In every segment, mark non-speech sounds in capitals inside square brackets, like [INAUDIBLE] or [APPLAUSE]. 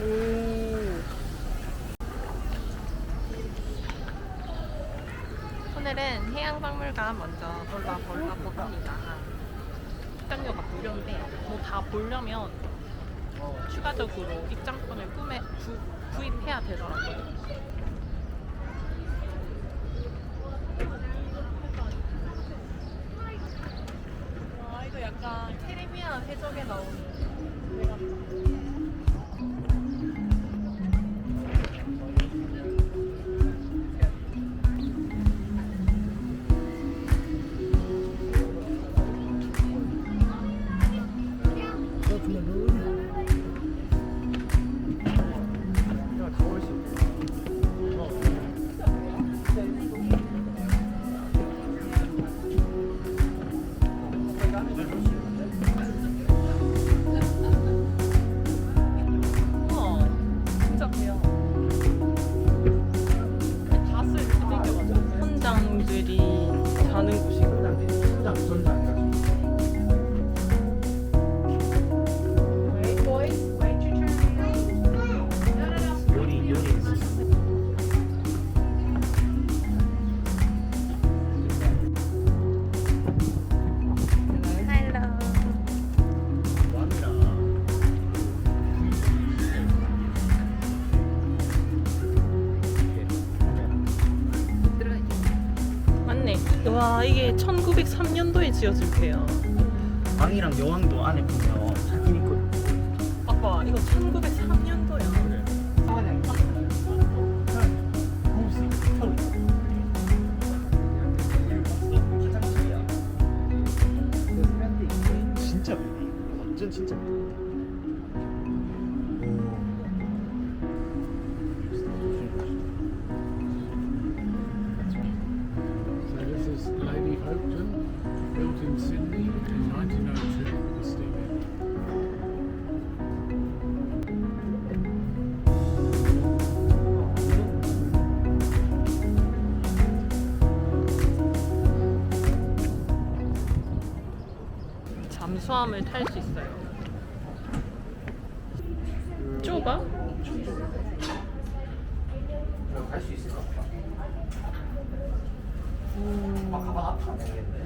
오. 오늘은 해양박물관 먼저 돌아보려 봅니다. 입장료가 무료인데 뭐 다 보려면 추가적으로 입장권을 구매, 구, 구입해야 되더라고요. 자는 곳이구나 와 이게 1903년도에 지어진 배야 방이랑 여왕도 안에 보면 사진 있고 아빠 이거 1903년도야. 진짜 완전 진짜 So 잠수함을 탈 수 있어요 좁아? 갈 수 있을 것 같아 아 가방 앞에 안 되겠네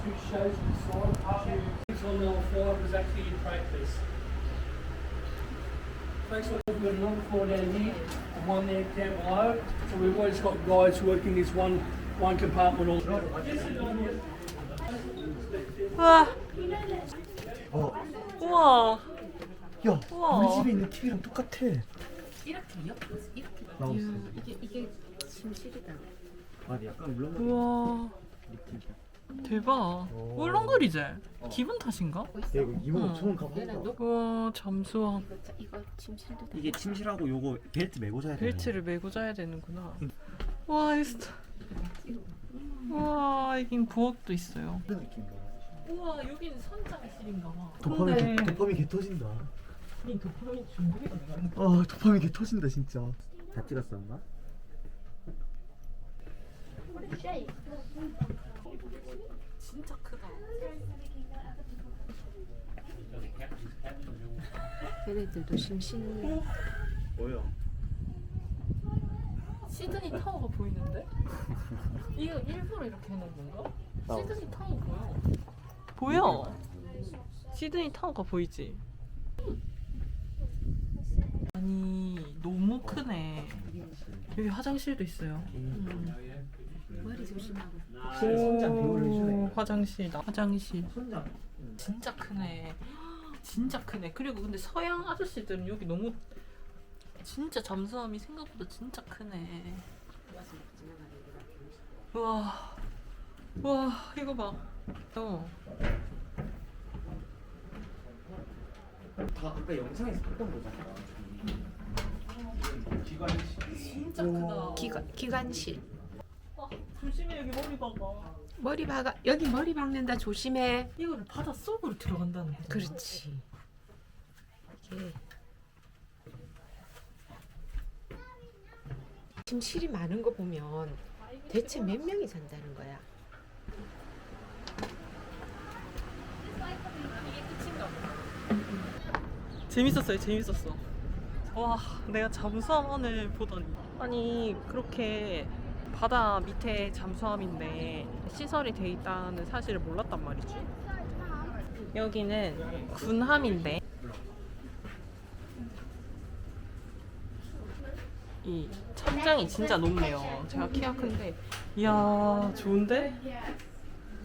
Which shows the slide party. It's on the floor was actually in practice. Thanks a lot. We've got another floor down here and one there down below. So we've always got guys working this one one compartment all. 우와. 어. 우와. 야 우와. 우리 집에 있는 TV랑 똑같아. 이렇게 옆에 이렇게? 나왔어. 이게 이게 침실이다. 아니 약간 물렁거리 우와. 대박. 울렁거리지? 기분 탓인가? 야 이거 2만 응. 5천 원 가방 얘는 녹 우와 잠수함. 이거, 다. 이게 침실하고 요거 벨트 메고 자야 되네 벨트를 메고 자야 되는구나. 와 이거 와 여긴 부엌도 있어요. 그런 느낌이야 우와 여기는 선장실인가 봐 도파민 근데 개, 도파민 개 터진다 이 도파민 중독이다 아 도파민 개 터진다 진짜 다 찍었어 엄마? 진짜 크다 얘네들도 심신. 뭐야 시드니 타워가 보이는데? 이거 일부러 이렇게 해놓은 건가? 시드니 타워 보여. 보여 시드니 타워가 보이지? 아니 너무 크네. 여기 화장실도 있어요. 머리 조심하고. 오, 화장실 나 화장실. 진짜 크네. 진짜 크네. 그리고 근데 서양 아저씨들은 여기 너무 진짜 잠수함이 생각보다 진짜 크네. 우와 우와 이거 봐 어. 다 아까 영상에서 봤던 거잖아 진짜 크다 기관 기관실. 아, 조심해 여기 머리 박아 머리 박아 여기 머리 박는다 조심해. 이거를 바다 속으로 들어간다는 거 그렇지. 이게 침실이 많은 거 보면 대체 몇 명이 잔다는 거야. 이게 끝인가 봐 재밌었어요, 재밌었어. 와, 내가 잠수함을 보다니. 아니, 그렇게 바다 밑에 잠수함인데 시설이 돼 있다는 사실을 몰랐단 말이지. 여기는 군함인데 이 천장이 진짜 높네요. 제가 키가 큰데, 이야 좋은데?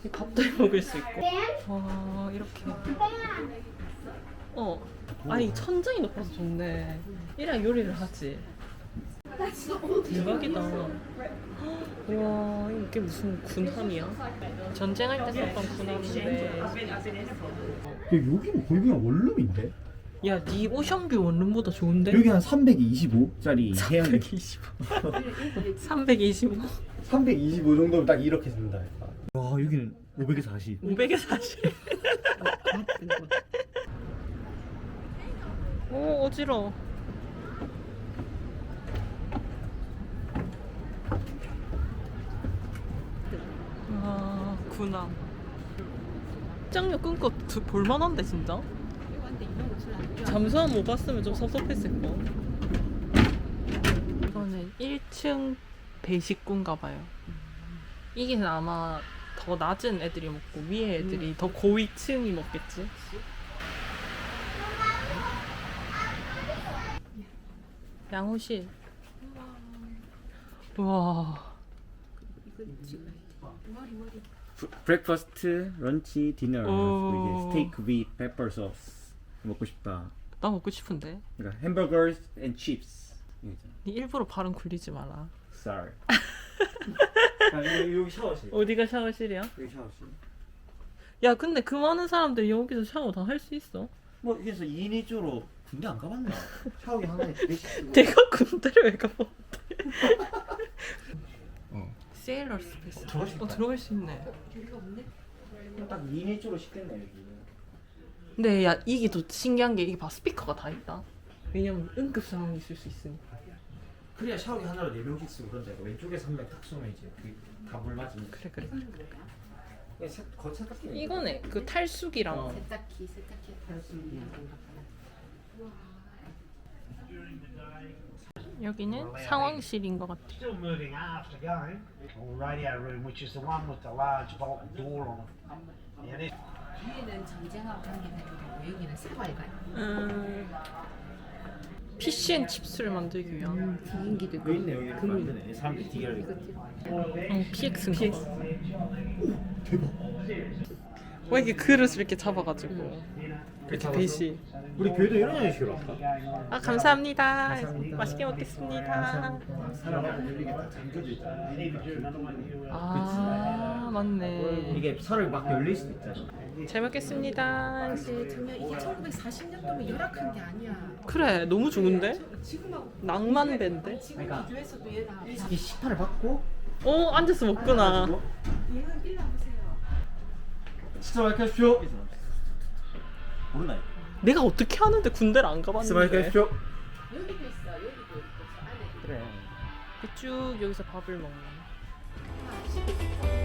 이 밥도 해 먹을 수 있고, 와 이렇게. 어, 아니 천장이 높아서 좋네. 이랑 요리를 하지. 대박이다. 와 이게 무슨 군함이야? 전쟁할 때 썼던 군함인데. 여기는 거의 그냥 원룸인데? 야, 네 오션뷰 원룸보다 좋은데? 여기 한 325짜리 해양 325. 325. 325 정도면 딱 이렇게 된다. 와 여기는 500에 40. 500에 40. 오, 어지러워. 아, 군함. 입장료 끊고 두- 볼만한데, 진짜? 잠수함 못 봤으면 좀 섭섭했을 거. 이거는 1층 배식구인가 봐요. 이게 아마 더 낮은 애들이 먹고 위에 애들이 더 고위층이 먹겠지. 양호실. 와. 브렉퍼스트, 런치, 디너. 오. 스테이크 위 페퍼 소스 먹고 싶다. 나 먹고 싶은데. 그러니까 햄버거스 앤 칩스. 니 일부러 발음 굴리지 마라. Sorry. [LAUGHS] 아, 여기 샤워실. 어디가 샤워실이야? 여기 샤워실. 야, 근데 그 많은 사람들 여기서 샤워 다 할 수 있어? 뭐 그래서 2인 1조로 군대 안 가봤나? 샤워기 하나에 4씩 쓰고. 내가 군대를 왜 가봐? [LAUGHS] 어. 세일러 스페이스. 들어갈 수 어, 있다. 들어갈 수 있네. 딱 2인 1조로 식겠네 여기. 근데 야 이게 더 신기한 게 이게 봐 스피커가 다 있다. 왜냐면 응급 상황이 있을 수 있으니까. 그래야 샤워기 하나로 4명씩 쓰고 그런데 왼쪽에서 한명탁 쏘면 이제 다물 맞으면 그래 그래. 거차 닦기 이거네 그 탈수기랑 어. 세탁기 세탁기 여기는 상황실인 것 같아. Still moving aft again. Or radio room, which is the one with the large vault door on it. Yeah, this 위에는 전쟁하고 관계는 거고 여기는 생활관 음, PCN 칩스를 만들기 위한. 비행기도 여기 있네 여기 이렇게 만드네. 사람들이 디결 어, PX인가 봐. 왜 이게 그릇을 이렇게 잡아가지고. 이렇게 배시. 우리 교회도 이런 형식으로 할까? 아 감사합니다. 맛있게 먹겠습니다. 아 맞네. 이게 살을 막 열릴 수도 있잖아 잘 먹겠습니다. 이게 1940년도면 열악한 게 아니야 그래 너무 좋은데? 지금하고 낭만 밴드. 지금 그러니까. 비교해서도 얘가 이 식판을 받고 어 앉아서 먹구나. 얘는 빌라 보세요 스마일 하십시오 모르나 내가 어떻게 하는데 군대를 안 가봤는데. 여기도 있어 여기도 있고 저 안에 그래 쭉 여기서 밥을 먹는. 아,